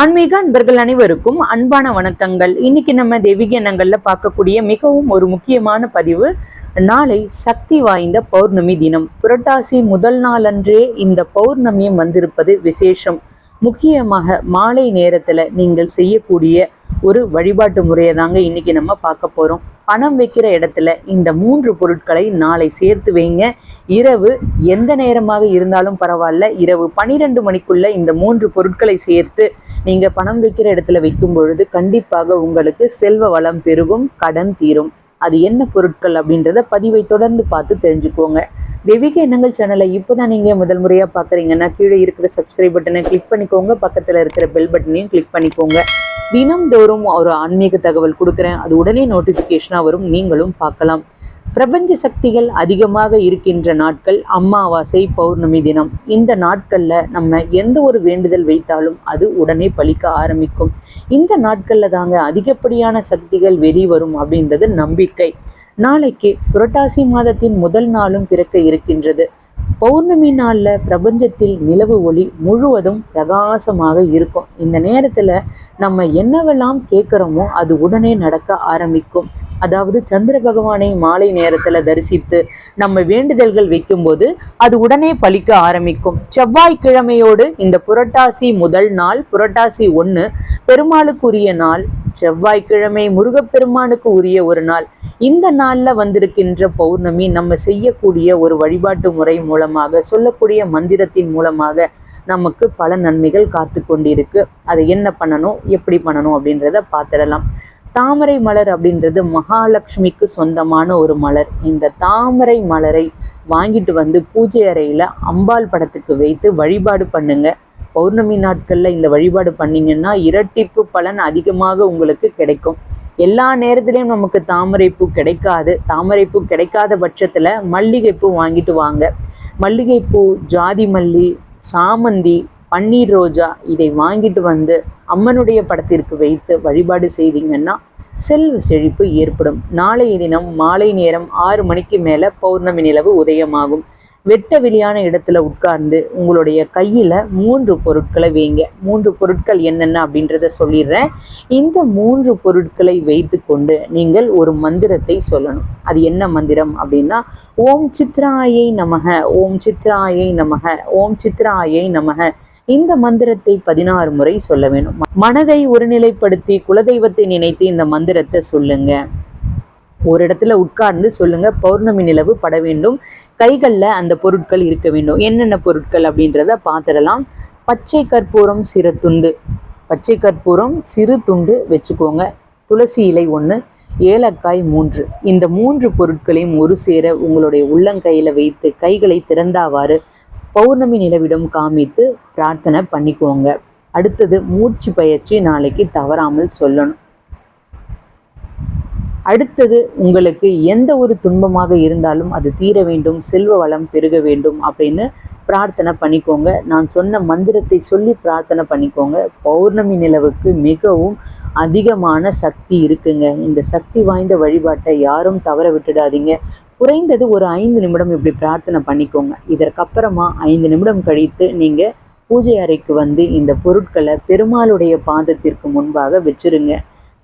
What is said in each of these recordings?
ஆன்மீக அன்பர்கள் அனைவருக்கும் அன்பான வணக்கங்கள். இன்னைக்கு நம்ம தெய்வீக எண்ணங்கள்ல பார்க்கக்கூடிய மிகவும் ஒரு முக்கியமான பதிவு நாளை சக்தி வாய்ந்த பௌர்ணமி தினம். புரட்டாசி முதல் நாளன்றே இந்த பௌர்ணமியும் வந்திருப்பது விசேஷம். முக்கியமாக மாலை நேரத்துல நீங்கள் செய்யக்கூடிய ஒரு வழிபாட்டு முறையை தாங்க இன்னைக்கு நம்ம பார்க்க போறோம். பணம் வைக்கிற இடத்துல இந்த மூன்று பொருட்களை நாளை சேர்த்து வைங்க. இரவு எந்த நேரமாக இருந்தாலும் பரவாயில்ல. இரவு பனிரெண்டு மணிக்குள்ள இந்த மூன்று பொருட்களை சேர்த்து நீங்க பணம் வைக்கிற இடத்துல வைக்கும் பொழுது கண்டிப்பாக உங்களுக்கு செல்வ வளம் பெருகும் கடன் தீரும். அது என்ன பொருட்கள் அப்படின்றத பதிவை தொடர்ந்து பார்த்து தெரிஞ்சுக்கோங்க. தெய்வீக எண்ணங்கள் சேனலை இப்போதான் நீங்க முதல் முறையா பாக்குறீங்கன்னா கீழே இருக்கிற சப்ஸ்கிரைப் பட்டனை கிளிக் பண்ணிக்கோங்க. பக்கத்துல இருக்கிற பெல் பட்டனையும் கிளிக் பண்ணிக்கோங்க. தினம்தோறும் ஒரு ஆன்மீக தகவல் கொடுக்குறேன். அது உடனே நோட்டிஃபிகேஷனாக வரும். நீங்களும் பார்க்கலாம். பிரபஞ்ச சக்திகள் அதிகமாக இருக்கின்ற நாட்கள் அமாவாசை பௌர்ணமி தினம். இந்த நாட்கள்ல நம்ம எந்த ஒரு வேண்டுதல் வைத்தாலும் அது உடனே பலிக்க ஆரம்பிக்கும். இந்த நாட்கள்ல தாங்க அதிகப்படியான சக்திகள் வெளிவரும் அப்படின்றது நம்பிக்கை. நாளைக்கு புரட்டாசி மாதத்தின் முதல் நாளும் பிறக்க இருக்கின்றது. பௌர்ணமி நாள்ல பிரபஞ்சத்தில் நிலவு ஒளி முழுவதும் பிரகாசமாக இருக்கும். இந்த நேரத்துல நம்ம என்னவெல்லாம் கேட்குறோமோ அது உடனே நடக்க ஆரம்பிக்கும். அதாவது சந்திர பகவானை மாலை நேரத்துல தரிசித்து நம்ம வேண்டுதல்கள் வைக்கும்போது அது உடனே பலிக்க ஆரம்பிக்கும். செவ்வாய்க்கிழமையோடு இந்த புரட்டாசி முதல் நாள் புரட்டாசி ஒன்று பெருமாளுக்குரிய நாள் செவ்வாய்க்கிழமை முருகப்பெருமானுக்கு உரிய ஒரு நாள். இந்த நாள்ல வந்திருக்கின்ற பௌர்ணமி நம்ம செய்யக்கூடிய ஒரு வழிபாட்டு முறை மூலமாக சொல்லக்கூடிய மந்திரத்தின் மூலமாக நமக்கு பல நன்மைகள் காத்து கொண்டிருக்கு. அதை என்ன பண்ணணும் எப்படி பண்ணணும் அப்படின்றத பார்த்துடலாம். தாமரை மலர் அப்படின்றது மகாலட்சுமிக்கு சொந்தமான ஒரு மலர். இந்த தாமரை மலரை வாங்கிட்டு வந்து பூஜை அறையில அம்பாள் படத்துக்கு வைத்து வழிபாடு பண்ணுங்க. பௌர்ணமி நாட்களில் இந்த வழிபாடு பண்ணிங்கன்னா இரட்டிப்பு பலன் அதிகமாக உங்களுக்கு கிடைக்கும். எல்லா நேரத்துலையும் நமக்கு தாமரைப்பூ கிடைக்காது. தாமரைப்பூ கிடைக்காத பட்சத்தில் மல்லிகைப்பூ வாங்கிட்டு வாங்க. மல்லிகைப்பூ ஜாதி மல்லி சாமந்தி பன்னீர் ரோஜா இதை வாங்கிட்டு வந்து அம்மனுடைய படத்திற்கு வைத்து வழிபாடு செய்தீங்கன்னா செல்வ செழிப்பு ஏற்படும். நாளைய தினம் மாலை நேரம் ஆறு மணிக்கு மேலே பௌர்ணமி நிலவு உதயமாகும். வெட்ட வெளியான இடத்துல உட்கார்ந்து உங்களுடைய கையில மூன்று பொருட்களை வைங்க. மூன்று பொருட்கள் என்னென்ன அப்படின்றத சொல்லிடுறேன். இந்த மூன்று பொருட்களை வைத்து கொண்டு நீங்கள் ஒரு மந்திரத்தை சொல்லணும். அது என்ன மந்திரம் அப்படின்னா ஓம் சித்ராயை நமக ஓம் சித்ராயை நமக ஓம் சித்ராயை நமக. இந்த மந்திரத்தை பதினாறு முறை சொல்ல வேணும். மனதை ஒருநிலைப்படுத்தி குலதெய்வத்தை நினைத்து இந்த மந்திரத்தை சொல்லுங்க. ஒரு இடத்துல உட்கார்ந்து சொல்லுங்க பௌர்ணமி நிலவு பட வேண்டும் கைகளில் அந்த பொருட்கள் இருக்க வேண்டும். என்னென்ன பொருட்கள் அப்படின்றத பார்த்துடலாம். பச்சை கற்பூரம் சிறு துண்டு. பச்சை கற்பூரம் சிறு துண்டு வச்சுக்கோங்க. துளசி இலை ஒன்று ஏலக்காய் மூன்று. இந்த மூன்று பொருட்களையும் ஒரு சேர உங்களுடைய உள்ளங்கையில் வைத்து கைகளை திறந்தாவாறு பௌர்ணமி நிலவிடம் காமித்து பிரார்த்தனை பண்ணிக்கோங்க. அடுத்தது மூச்சு பயிற்சி நாளைக்கு தவறாமல் சொல்லணும். அடுத்தது உங்களுக்கு எந்த ஒரு துன்பமாக இருந்தாலும் அது தீர வேண்டும் செல்வ வளம் பெருக வேண்டும் அப்படின்னு பிரார்த்தனை பண்ணிக்கோங்க. நான் சொன்ன மந்திரத்தை சொல்லி பிரார்த்தனை பண்ணிக்கோங்க. பௌர்ணமி நிலவுக்கு மிகவும் அதிகமான சக்தி இருக்குங்க. இந்த சக்தி வாய்ந்த வழிபாட்டை யாரும் தவற விட்டுடாதீங்க. குறைந்தது ஒரு ஐந்து நிமிடம் இப்படி பிரார்த்தனை பண்ணிக்கோங்க. இதற்கப்புறமா ஐந்து நிமிடம் கழித்து நீங்கள் பூஜை அறைக்கு வந்து இந்த பொருட்களை பெருமாளுடைய பாதத்திற்கு முன்பாக வச்சுருங்க.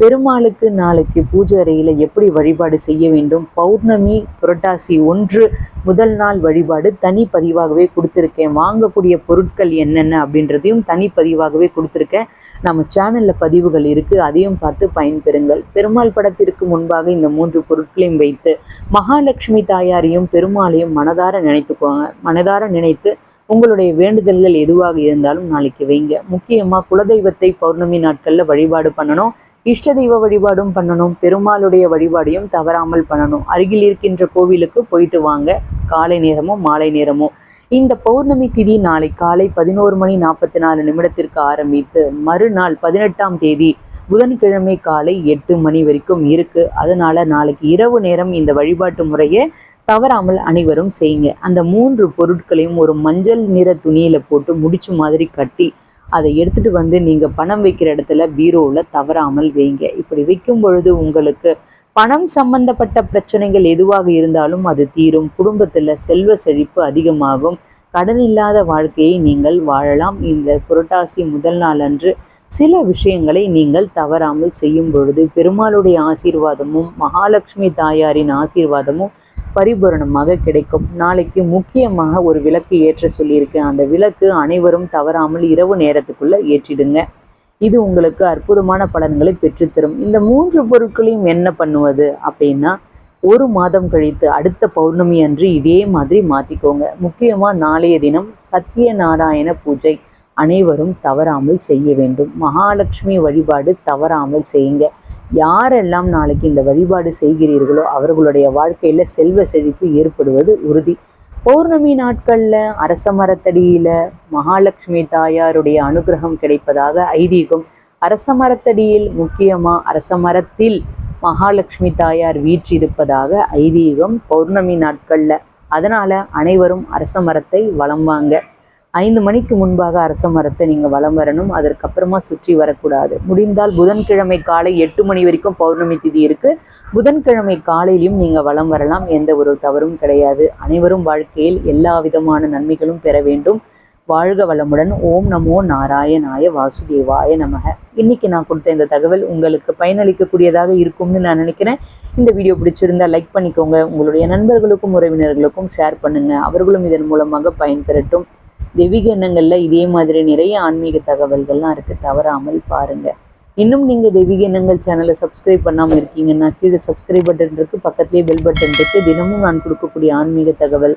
பெருமாளுக்கு நாளைக்கு பூஜை அறையில் எப்படி வழிபாடு செய்ய வேண்டும்? பௌர்ணமி புரட்டாசி ஒன்று முதல் நாள் வழிபாடு தனிப்பதிவாகவே கொடுத்துருக்கேன். வாங்கக்கூடிய பொருட்கள் என்னென்ன அப்படின்றதையும் தனிப்பதிவாகவே கொடுத்துருக்கேன். நம்ம சேனலில் பதிவுகள் இருக்குது அதையும் பார்த்து பயன்பெறுங்கள். பெருமாள் படத்திற்கு முன்பாக இந்த மூன்று பொருட்களையும் வைத்து மகாலட்சுமி தாயாரையும் பெருமாளையும் மனதார நினைத்துக்கோங்க. மனதார நினைத்து உங்களுடைய வேண்டுதல்கள் எதுவாக இருந்தாலும் நாளைக்கு வைங்க. முக்கியமாக குலதெய்வத்தை பௌர்ணமி நாட்களில் வழிபாடு பண்ணணும். இஷ்ட தெய்வ வழிபாடும் பண்ணணும். பெருமாளுடைய வழிபாடையும் தவறாமல் பண்ணணும். அருகில் இருக்கின்ற கோவிலுக்கு போயிட்டு வாங்க. காலை நேரமோ மாலை நேரமோ. இந்த பௌர்ணமி திதி நாளை காலை பதினோரு மணி நாற்பத்தி நாலு நிமிடத்திற்கு ஆரம்பித்து மறுநாள் பதினெட்டாம் தேதி புதன்கிழமை காலை எட்டு மணி வரைக்கும் இருக்கு. அதனால நாளைக்கு இரவு நேரம் இந்த வழிபாட்டு முறையை தவறாமல் அனைவரும் செய்யுங்க. அந்த மூன்று பொருட்களையும் ஒரு மஞ்சள் நிற துணியில போட்டு முடிச்சு மாதிரி கட்டி அதை எடுத்துட்டு வந்து நீங்க பணம் வைக்கிற இடத்துல பீரோவில் தவறாமல் வைங்க. இப்படி வைக்கும் பொழுது உங்களுக்கு பணம் சம்பந்தப்பட்ட பிரச்சனைகள் எதுவாக இருந்தாலும் அது தீரும். குடும்பத்தில் செல்வ செழிப்பு அதிகமாகும். கடன் இல்லாத வாழ்க்கையை நீங்கள் வாழலாம். இந்த புரட்டாசி முதல் நாள் அன்று சில விஷயங்களை நீங்கள் தவறாமல் செய்யும் பொழுது பெருமாளுடைய ஆசீர்வாதமும் மகாலட்சுமி தாயாரின் ஆசீர்வாதமும் பரிபூரணமாக கிடைக்கும். நாளைக்கு முக்கியமாக ஒரு விளக்கு ஏற்ற சொல்லியிருக்கேன். அந்த விளக்கு அனைவரும் தவறாமல் இரவு நேரத்துக்குள்ள ஏற்றிடுங்க. இது உங்களுக்கு அற்புதமான பலன்களை பெற்றுத்தரும். இந்த மூன்று பொருட்களையும் என்ன பண்ணுவது அப்படின்னா ஒரு மாதம் கழித்து அடுத்த பௌர்ணமி அன்று இதே மாதிரி மாற்றிக்கோங்க முக்கியமாக நாளைய தினம் சத்யநாராயண பூஜை. அனைவரும் தவறாமல் செய்ய வேண்டும். மகாலட்சுமி வழிபாடு தவறாமல் செய்யுங்க. யாரெல்லாம் நாளைக்கு இந்த வழிபாடு செய்கிறீர்களோ அவர்களுடைய வாழ்க்கையில் செல்வ செழிப்பு ஏற்படுவது உறுதி. பௌர்ணமி நாட்களில் அரச மரத்தடியில் மகாலட்சுமி தாயாருடைய அனுகிரகம் கிடைப்பதாக ஐதீகம். அரச மரத்தடியில் முக்கியமாக அரச மரத்தில் மகாலட்சுமி தாயார் வீற்றிருப்பதாக ஐதீகம் பௌர்ணமி நாட்களில். அதனால் அனைவரும் அரச மரத்தை வளம் வாங்க. ஐந்து மணிக்கு முன்பாக அரச மரத்தை நீங்கள் வலம் வரணும். அதற்கப்புறமா சுற்றி வரக்கூடாது. முடிந்தால் புதன்கிழமை காலை எட்டு மணி வரைக்கும் பௌர்ணமி திதி இருக்குது புதன்கிழமை காலையிலும் நீங்கள் வலம் வரலாம். எந்த ஒரு தவறும் கிடையாது. அனைவரும் வாழ்க்கையில் எல்லா விதமான நன்மைகளும் பெற வேண்டும். வாழ்க வளமுடன். ஓம் நமோ நாராயணாய வாசுதேவாய நமக. இன்னைக்கு நான் கொடுத்த இந்த தகவல் உங்களுக்கு பயனளிக்கக்கூடியதாக இருக்கும்னு நான் நினைக்கிறேன். இந்த வீடியோ பிடிச்சிருந்தா லைக் பண்ணிக்கோங்க. உங்களுடைய நண்பர்களுக்கும் உறவினர்களுக்கும் ஷேர் பண்ணுங்க. அவர்களும் இதன் மூலமாக பயன்பெறட்டும். தெய்வீக எண்ணங்களில் இதே மாதிரி நிறைய ஆன்மீக தகவல்கள்லாம் இருக்குது தவறாமல் பாருங்கள் இன்னும் நீங்கள் தெய்வீக எண்ணங்கள் சேனலை சப்ஸ்கிரைப் பண்ணாமல் இருக்கீங்கன்னா கீழே சப்ஸ்கிரைப் பட்டன் இருக்குது பக்கத்துலேயே பெல் பட்டன் இருக்குது தினமும் நான் கொடுக்கக்கூடிய ஆன்மீக தகவல்